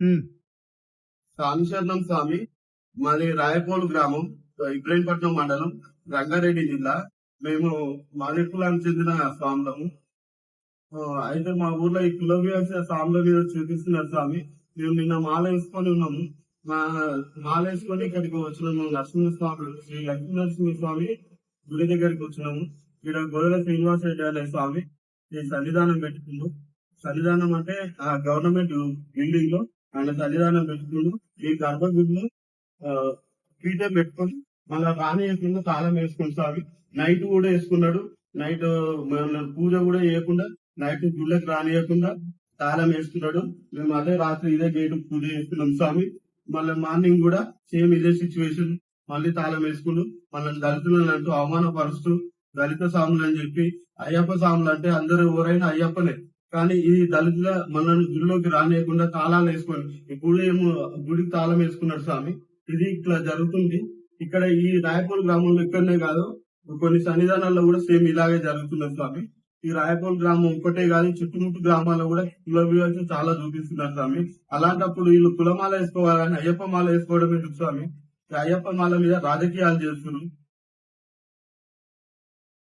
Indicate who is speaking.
Speaker 1: ఉమ్,
Speaker 2: స్వామి మాది రాయపోలు గ్రామం ఇబ్రహీంపట్నం మండలం రంగారెడ్డి జిల్లా. మేము మాది కులానికి చెందిన స్వాములము. అయితే మా ఊర్లో ఈ కుల వ్యవసాయ స్వాముల మీద చూపిస్తున్నారు స్వామి. మేము నిన్న మాల వేసుకొని ఉన్నాము. మా మాల వేసుకొని ఇక్కడికి వచ్చినాము. నరసింహ శ్రీ లక్ష్మీ స్వామి గుడి దగ్గరికి వచ్చినాము. ఇక్కడ గొర్రెల శ్రీనివాస రెడ్డి అనే స్వామి ఈ సన్నిధానం పెట్టుకున్నాం సన్నిధానం అంటే ఆ గవర్నమెంట్ బిల్డింగ్లో ఆయన సన్నిధానం పెట్టుకుని ఈ గర్భగుడిని ఆ, పీఠం పెట్టుకొని మళ్ళా రానియకుండా తాళం వేసుకుని స్వామి నైట్ కూడా వేసుకున్నాడు. నైట్ పూజ కూడా చేయకుండా నైట్ గుళ్ళకి రానియకుండా తాళం వేసుకున్నాడు. మేము అదే రాత్రి ఇదే గేట్ పూజ చేస్తున్నాం స్వామి మళ్ళీ మార్నింగ్ కూడా సేమ్ ఇదే సిచ్యువేషన్ మళ్ళీ తాళం వేసుకుని మనల్ని దళితులను అంటూ అవమానపరుస్తూ దళిత స్వాములు అని చెప్పి అయ్యప్ప స్వాములు అంటే అందరూ ఎవరైనా అయ్యప్పలే. కానీ ఈ దళితుల మనల్ని గుడిలోకి రానియకుండా తాళాలు వేసుకొని ఇప్పుడు ఏమో గుడికి తాళం వేసుకున్నాడు స్వామి. ఇది ఇట్లా జరుగుతుంది. ఇక్కడ ఈ రాయపూల్ గ్రామంలో ఇక్కడనే కాదు కొన్ని సన్నిధానాల్లో కూడా సేమ్ ఇలాగే జరుగుతున్నది స్వామి. ఈ రాయపూల్ గ్రామం ఒక్కటే కాదు చుట్టుముట్టు గ్రామాల్లో కూడా కుల వివక్ష చాలా చూపిస్తున్నారు స్వామి. అలాంటప్పుడు వీళ్ళు కులమాల వేసుకోవాలని అయ్యప్ప మాల వేసుకోవడం ఎందుకు స్వామి? ఈ అయ్యప్ప మాల మీద రాజకీయాలు చేస్తున్నారు.